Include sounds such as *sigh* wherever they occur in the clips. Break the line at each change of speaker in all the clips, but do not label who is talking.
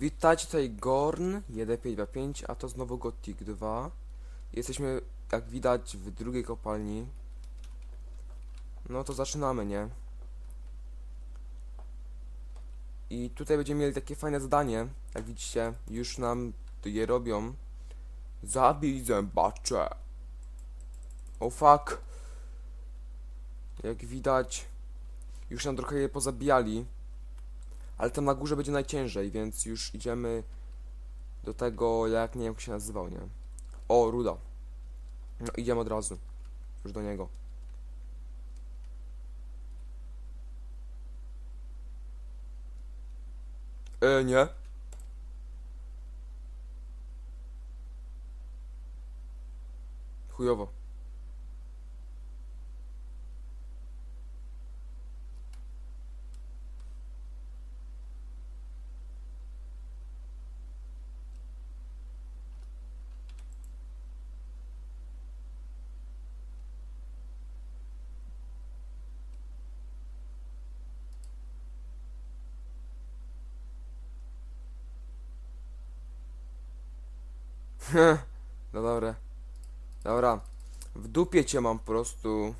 Witajcie tutaj Gorn 1525, a to znowu Gothic 2. Jesteśmy, jak widać, w drugiej kopalni. No to zaczynamy, nie? I tutaj będziemy mieli takie fajne zadanie, jak widzicie, już nam je robią. Zabij zębacze. Oh fuck. Jak widać, już nam trochę je pozabijali. Ale tam na górze będzie najciężej, więc już idziemy do tego, jak nie wiem jak się nazywał, nie? O, ruda. No idziemy od razu. Już do niego. E, nie. Chujowo. *laughs* No dobra. Dobra. W dupie cię mam po prostu.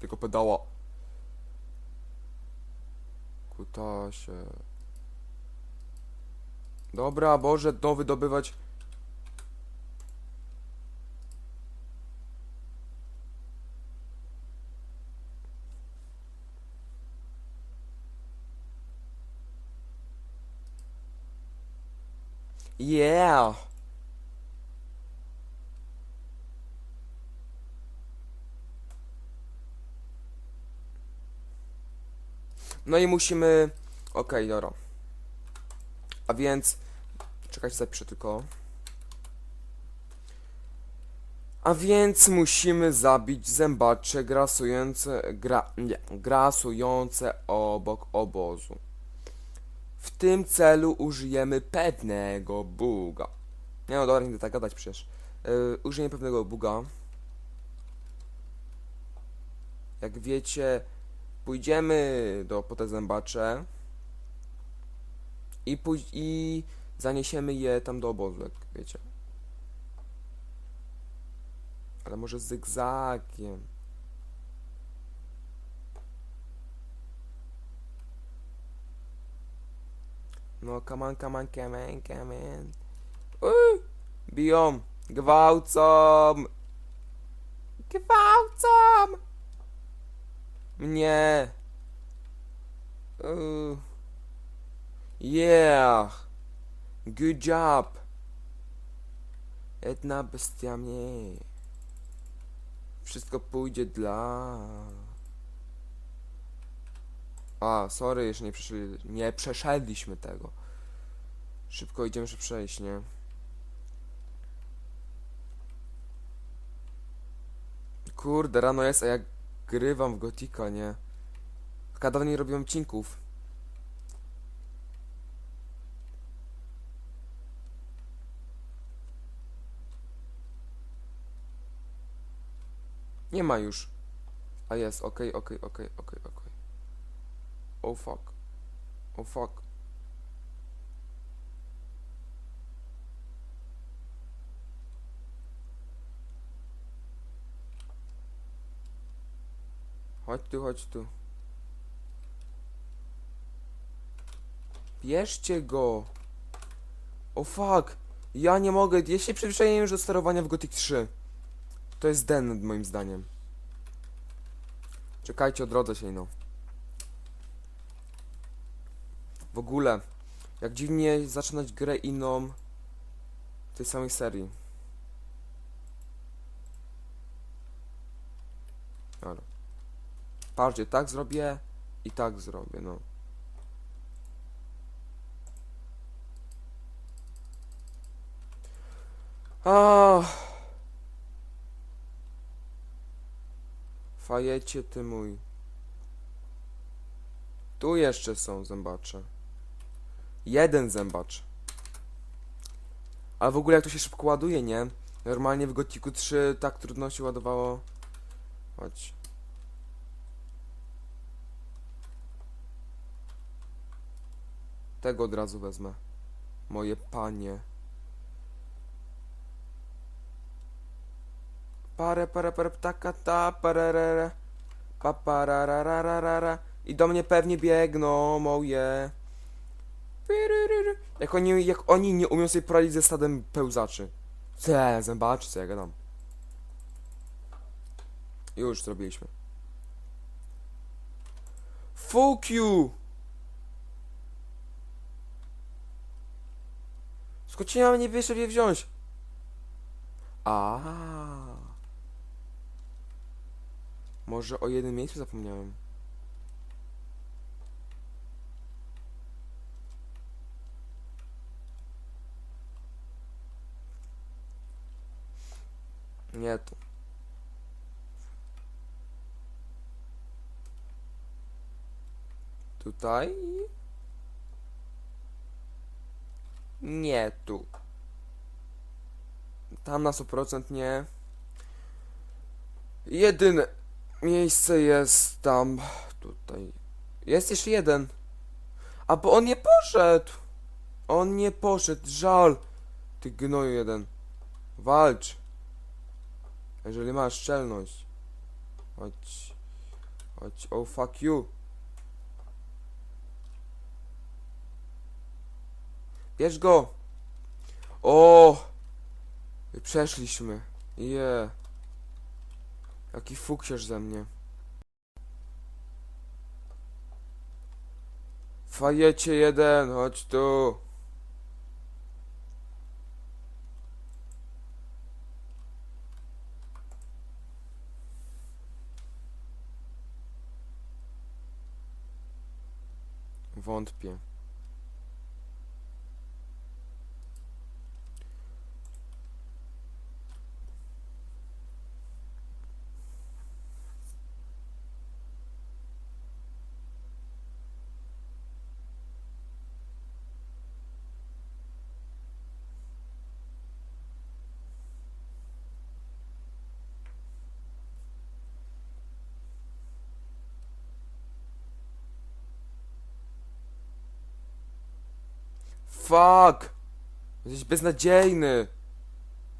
Tylko pedała. Kutasie. Dobra, Boże, to wydobywać. Yeah. No i musimy... Okej, dobra. A więc... Czekajcie, zapiszę tylko. A więc musimy zabić zębacze grasujące... Gra... Nie. Grasujące obok obozu. W tym celu użyjemy pewnego buga. Nie no dobra, nie będę tak gadać przecież. Yy, użyjemy pewnego buga. Jak wiecie, pójdziemy do po te zębacze i, pój- i zaniesiemy je tam do obozu, jak wiecie. Ale może zygzakiem. No, come on, come on, come on, come on. Uy, biją, gwałcą. Gwałcą. Mnie. Uh. Yeah. Good job. Jedna bestia mniej. Wszystko pójdzie dla... A, sorry, jeszcze nie przeszli... Nie przeszedliśmy tego. Szybko idziemy się przejść, nie? Kurde, rano jest, a ja grywam w Gotika, nie? Taka dawno nie robiłem odcinków. Nie ma już. A jest, okej, okej, okej, okej, okej. Oh fuck. Oh fuck. Chodź tu, chodź tu. Bierzcie go. O fuck. Ja nie mogę. Ja się przyzwyczaiłem już do sterowania w Gothic 3. To jest den moim zdaniem. Czekajcie, odrodzę się no. W ogóle, jak dziwnie zaczynać grę inną tej samej serii. Dobra. Patrzcie, tak zrobię i tak zrobię, no. Ah. Fajecie ty mój. Tu jeszcze są zębacze. Jeden zębacz. Ale w ogóle jak to się szybko ładuje, nie? Normalnie w Gothicu 3 tak trudno się ładowało. Chodź. Tego od razu wezmę. Moje panie. Pare, pare, pare, ptaka, ta, parerere. Pa, pararararara. I do mnie pewnie biegną moje. Jak oni, jak oni nie umią sobie poradzić ze stadem pełzaczy. Ce, zębaczy, co ja gadam. Już zrobiliśmy. Fuck you! Skocina nie wiesz, je wziąć. A. Może o jednym miejscu zapomniałem. Tutaj? Nie tu. Tam na 100% nie. Jedyne miejsce jest tam. Tutaj. Jest jeszcze jeden. A bo on nie poszedł. On nie poszedł. Żal. Ty gnoju jeden. Walcz. Jeżeli masz szczelność. Chodź. Chodź. Oh fuck you. Bierz go! O! Przeszliśmy. Je. Jaki fuksiarz ze mnie. Fajecie jeden, chodź tu. Wątpię. Fuck! Jesteś beznadziejny!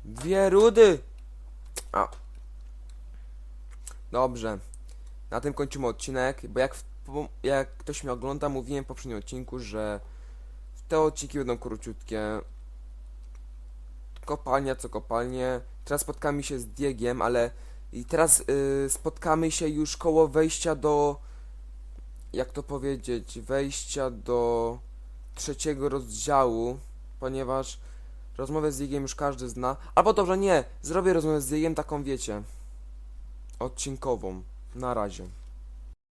Dwie rudy! A. Dobrze. Na tym kończymy odcinek, bo jak, w, jak ktoś mnie ogląda, mówiłem w poprzednim odcinku, że te odcinki będą króciutkie. Kopalnia co kopalnie. Teraz spotkamy się z Diegiem, ale i teraz y, spotkamy się już koło wejścia do jak to powiedzieć, wejścia do trzeciego rozdziału, ponieważ rozmowę z Diegiem już każdy zna. Albo dobrze, nie, zrobię rozmowę z Diegiem taką, wiecie, odcinkową. Na razie.